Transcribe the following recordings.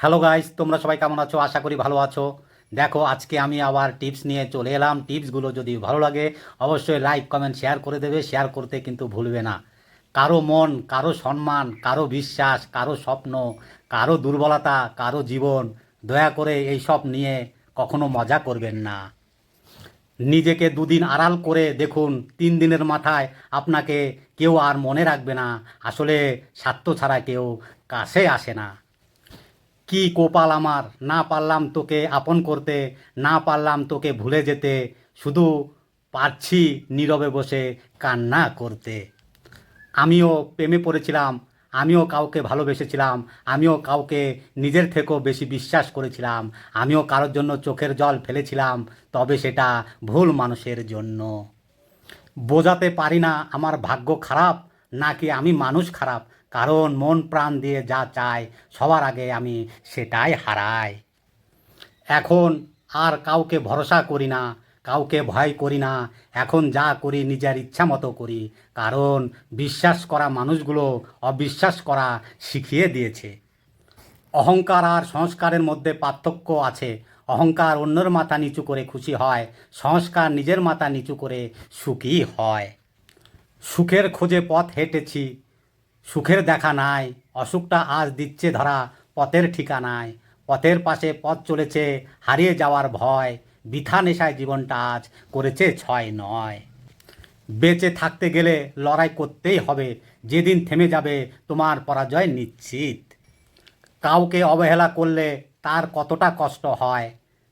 Hello guys তোমরা সবাই কেমন আছো? আশা করি ভালো আছো। দেখো, আজকে আমি আবার টিপস নিয়ে চলে এলাম। টিপসগুলো যদি ভালো লাগে, অবশ্যই লাইক কমেন্ট শেয়ার করে দেবে। শেয়ার করতে কিন্তু ভুলবে না। কারও মন, কারও সম্মান, কারও বিশ্বাস, কারও স্বপ্ন, কারও দুর্বলতা, কারও জীবন, দয়া করে এই সব নিয়ে কখনো মজা করবেন না। নিজেকে দুদিন আড়াল করে দেখুন, তিন দিনের মাথায় আপনাকে কেউ আর মনে রাখবে না। আসলে স্বার্থ ছাড়া কেউ কাছে আসে না। কি কোপাল আমার? না পারলাম তোকে আপন করতে, না পারলাম তোকে ভুলে যেতে, শুধু পারছি নীরবে বসে কান্না করতে। আমিও প্রেমে পড়েছিলাম, আমিও কাউকে ভালোবেসেছিলাম, আমিও কাউকে নিজের থেকেও বেশি বিশ্বাস করেছিলাম, আমিও কারোর জন্য চোখের জল ফেলেছিলাম, তবে সেটা ভুল মানুষের জন্য। বোঝাতে পারি না আমার ভাগ্য খারাপ নাকি আমি মানুষ খারাপ? কারণ মন প্রাণ দিয়ে যা চাই সবার আগে আমি সেটাই হারাই। এখন আর কাউকে ভরসা করি না, কাউকে ভয় করি না। এখন যা করি, নিজের ইচ্ছা মতো করি। কারণ বিশ্বাস করা মানুষগুলো অবিশ্বাস করা শিখিয়ে দিয়েছে। অহংকার আর সংস্কারের মধ্যে পার্থক্য আছে। অহংকার অন্যের মাথা নিচু করে খুশি হয়, সংস্কার নিজের মাথা নিচু করে সুখী হয়। সুখের খোঁজে পথ হেঁটেছি, সুখের দেখা নাই, অসুখটা আজ দিচ্ছে ধরা পথের ঠিকানায়। পথের পাশে পথ চলেছে, হারিয়ে যাওয়ার ভয়, বৃথা নেশায় জীবনটা আজ করেছে ছয় নয়। বেঁচে থাকতে গেলে লড়াই করতেই হবে, যেদিন থেমে যাবে তোমার পরাজয় নিশ্চিত। কাউকে অবহেলা করলে তার কতটা কষ্ট হয়,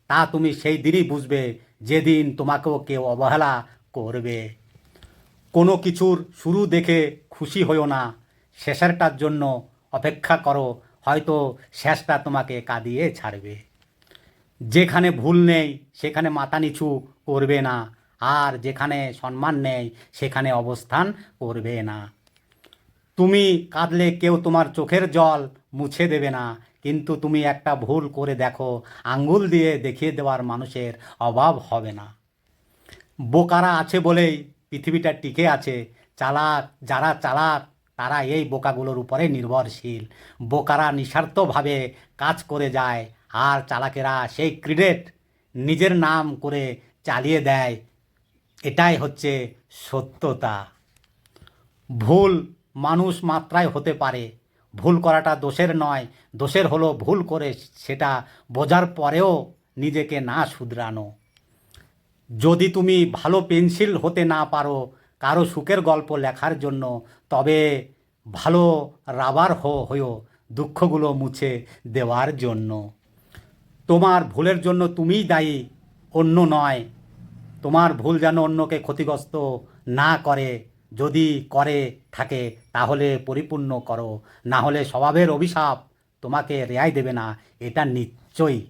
তা তুমি সেই দিনই বুঝবে, যেদিন তোমাকেও কেউ অবহেলা করবে। কোনো কিছুর শুরু দেখে খুশি হইও না। শেষেরটার জন্য অপেক্ষা করো, হয়তো শেষটা তোমাকে কাঁদিয়ে ছাড়বে। যেখানে ভুল নেই, সেখানে মাথা নিচু করবে না। আর যেখানে সম্মান নেই, সেখানে অবস্থান করবে না। তুমি কাঁদলে কেউ তোমার চোখের জল মুছে দেবে না। কিন্তু তুমি একটা ভুল করে দেখো আঙ্গুল দিয়ে দেখিয়ে দেওয়ার মানুষের অভাব হবে না। বোকারা আছে বলেই পৃথিবীটা টিকে আছে, চালাক, যারা চালাক, তারা এই বোকাগুলোর উপরে নির্ভরশীল। বোকারা নিঃস্বার্থভাবে কাজ করে যায়, আর চালাকেরা সেই ক্রেডিট নিজের নাম করে চালিয়ে দেয়। এটাই হচ্ছে সত্যতা। ভুল মানুষ মাত্রায় হতে পারে। ভুল করাটা দোষের নয়, দোষের হলো ভুল করে সেটা বোঝার পরেও নিজেকে না শুধরানো। যদি তুমি ভালো পেন্সিল হতে না পারো, কারও সুখের গল্প লেখার জন্য, তবে ভালো রাবার হয়েও দুঃখগুলো মুছে দেওয়ার জন্য। তোমার ভুলের জন্য তুমিই দায়ী, অন্য নয়। তোমার ভুল যেন অন্যকে ক্ষতিগ্রস্ত না করে। যদি করে থাকে, তাহলে পরিপূর্ণ করো। না হলে স্বভাবের অভিশাপ তোমাকে রেয়াই দেবে না, এটা নিশ্চয়ই।